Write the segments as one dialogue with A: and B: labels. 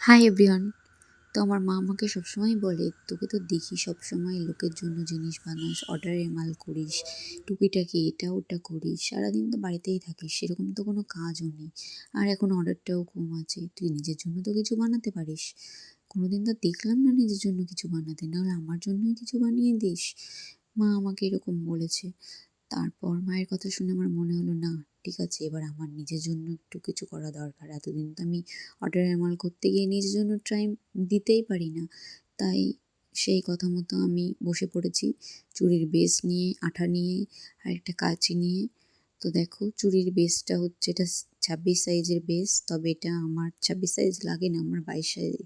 A: Hi everyone, তো আমার মা আমাকে সবসময় বলে, তোকে তো দেখি সবসময় লোকের জন্য জিনিস বানাস অর্ডারের মাল করিস, টুকিটাকি এটা ওটা করিস, সারাদিন তো বাড়িতেই থাকিস, সেরকম তো কোনো কাজও নেই। আর এখন অর্ডারটাও কম আছে, তুই নিজের জন্য তো কিছু বানাতে পারিস। কোনো দিন তো দেখলাম না নিজের জন্য কিছু বানাতে, নাহলে আমার জন্যই কিছু বানিয়ে দিস। মা আমাকে এরকম বলেছে। তারপর মায়ের কথা শুনে আমার মনে হলো, না ঠিক আছে, এবার আমার নিজের জন্য একটু কিছু করা দরকার। এতদিন তো আমি অর্ডার মাল করতে গিয়ে নিজের জন্য টাইম দিতেই পারি না। তাই সেই কথা মতো আমি বসে পড়েছি চুড়ির বেস নিয়ে, আঠা নিয়ে আর একটা কাঁচি নিয়ে। তো দেখো চুড়ির বেসটা হচ্ছে, এটা ছাব্বিশ সাইজের বেস তবে এটা আমার ছাব্বিশ সাইজ লাগে না, আমার বাইশ সাইজ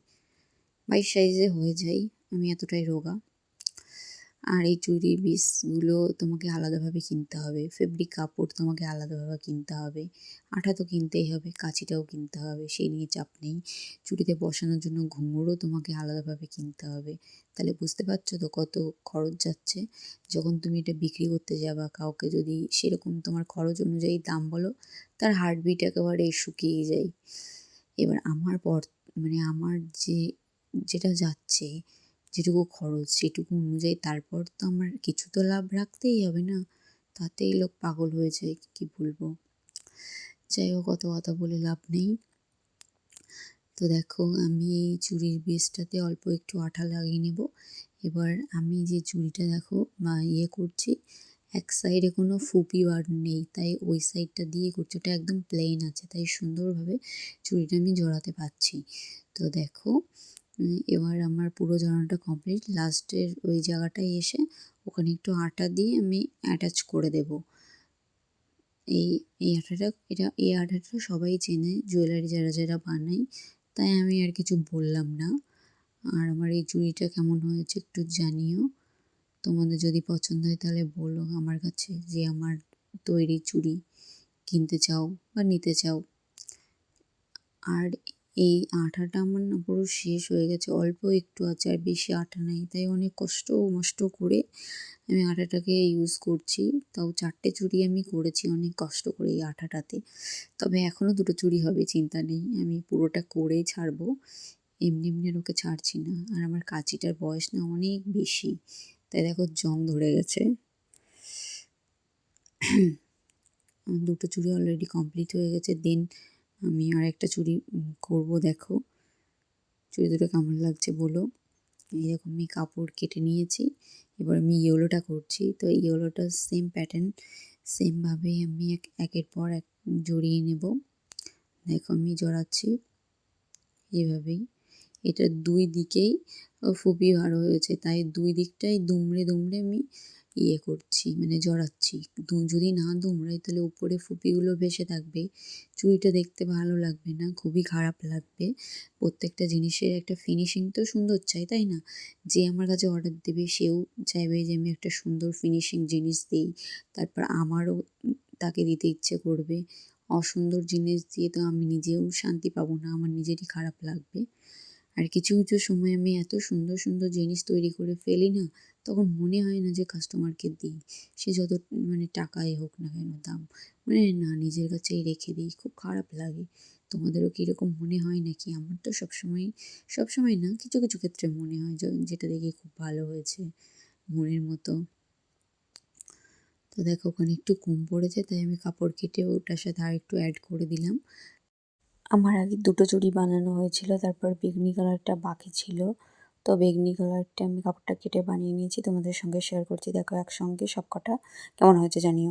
A: বাইশ সাইজে হয়ে যায়, আমি এতটাই রোগা। আর এই চুড়ি পিসগুলো তোমাকে আলাদাভাবে কিনতে হবে। ফেব্রিক কাপড় তোমাকে আলাদাভাবে কিনতে হবে। আঠা তো কিনতেই হবে, কাঁচিটাও কিনতে হবে, সেই নিয়ে চাপ নেই। চুড়িতে বসানোর জন্য ঘুঙুরও তোমাকে আলাদাভাবে কিনতে হবে। তাহলে বুঝতে পারছ তো কত খরচ যাচ্ছে? যখন তুমি এটা বিক্রি করতে যাবা, কাউকে যদি সেরকম তোমার খরচ অনুযায়ী দাম বলো, তার হার্টবিট একেবারে শুকিয়ে যায়। এবার আমার পর মানে আমার যে, যেটা যাচ্ছে যেটুকু খরচ, সেটুকু অনুযায়ী তারপর তো আমার কিছু তো লাভ রাখতেই হবে না? তাতেই লোক পাগল হয়ে যায়, কী বলব? যাই হোক, অত কথা বলে লাভ নেই। তো দেখো, আমি এই চুড়ির বেসটাতে অল্প একটু আঠা লাগিয়ে নেব। এবার আমি যে চুড়িটা দেখো বা ইয়ে করছি, এক সাইডে কোনো ফুপি বার নেই, তাই ওই সাইডটা দিয়ে করছি ওটা একদম প্লেন আছে, তাই সুন্দরভাবে চুড়িটা আমি জড়াতে পারছি। তো দেখো এবার আমার পুরো জড়ানোটা কমপ্লিট লাস্টের ওই জায়গাটায় এসে ওখানে একটু আটা দিয়ে আমি অ্যাটাচ করে দেব। এই এই আটাটা, এটা, এই আটাটা সবাই চেনে জুয়েলারি যারা যারা বানায়, তাই আমি আর কিছু বললাম না। আর আমার এই চুড়িটা কেমন হয়েছে একটু জানিও। তোমাদের যদি পছন্দ হয় তাহলে বলো আমার কাছে যে আমার তৈরি চুড়ি কিনতে চাও বা নিতে চাও। আর এই আঠাটা আমার না পুরো শেষ হয়ে গেছে, অল্প একটু আছে আর বেশি আঠা নেই, তাই অনেক কষ্ট মষ্ট করে আমি আঠাটাকে ইউজ করছি। তাও চারটে চুড়ি আমি করেছি, অনেক কষ্ট করে এই আঠাটাতে। তবে এখনও দুটো চুড়ি হবে, চিন্তা নেই, আমি পুরোটা করেই ছাড়বো। এমনি এমনি আর ওকে ছাড়ছি না, আর আমার কাঁচিটার বয়স না অনেক বেশি, তাই দেখো জং ধরে গেছে। দুটো চুড়ি অলরেডি কমপ্লিট হয়ে গেছে দেন আমি আর একটা চুড়ি করব, দেখো। চুড়ি দুটো কেমন লাগছে বলো? এরকম আমি কাপড় কেটে নিয়েছি, এবার আমি ইয়েলোটা করছি। তো ইয়েলোটা সেম প্যাটার্ন সেমভাবে আমি এক, একের পর এক জড়িয়ে নেব। দেখো, আমি জড়াচ্ছি এভাবেই। এটা দুই দিকেই ফুপি ভালো হয়েছে, তাই দুই দিকটাই দুমড়ে দুমড়ে আমি ইয়ে করছি মানে জড়াচ্ছি। যদি না দুমড়াই তাহলে উপরে ফুপিগুলো ভেসে থাকবে। চুড়িটা দেখতে ভালো লাগবে না, খুবই খারাপ লাগবে। প্রত্যেকটা জিনিসের একটা ফিনিশিং তো সুন্দর চাই, তাই না? যে আমার কাছে অর্ডার দেবে, সেও চাইবে যে আমি একটা সুন্দর ফিনিশিং জিনিস দিই। তারপর আমারও তাকে দিতে ইচ্ছে করবে। অসুন্দর জিনিস দিয়ে তো আমি নিজেও শান্তি পাবো না, আমার নিজেরই খারাপ লাগবে। আর কিছু কিছু সময় আমি এত সুন্দর সুন্দর জিনিস তৈরি করে ফেলি না, তখন মনে হয় না যে কাস্টমারকে দিই। সে যত মানে টাকাই হোক না কেন, দাম। মানে না, নিজের কাছেই রেখে দিই, খুব খারাপ লাগে। তোমাদেরও কীরকম মনে হয় নাকি? আমার তো সবসময় সবসময় না, কিছু কিছু ক্ষেত্রে মনে হয় যেটা দেখে খুব ভালো হয়েছে মনের মতো। তো দেখো, ওখানে একটু কম পড়েছে, তাই আমি কাপড় কেটে ওটার সাথে আর একটু অ্যাড করে দিলাম। আমার আগে দুটো চুড়ি বানানো হয়েছিল, তারপর বেগনি কালারটা বাকি ছিল। তো বেগনি কালারটা আমি কাপড়টা কেটে বানিয়ে নিয়েছি, তোমাদের সঙ্গে শেয়ার করছি। দেখো একসঙ্গে সব কটা কেমন হয়েছে জানিও।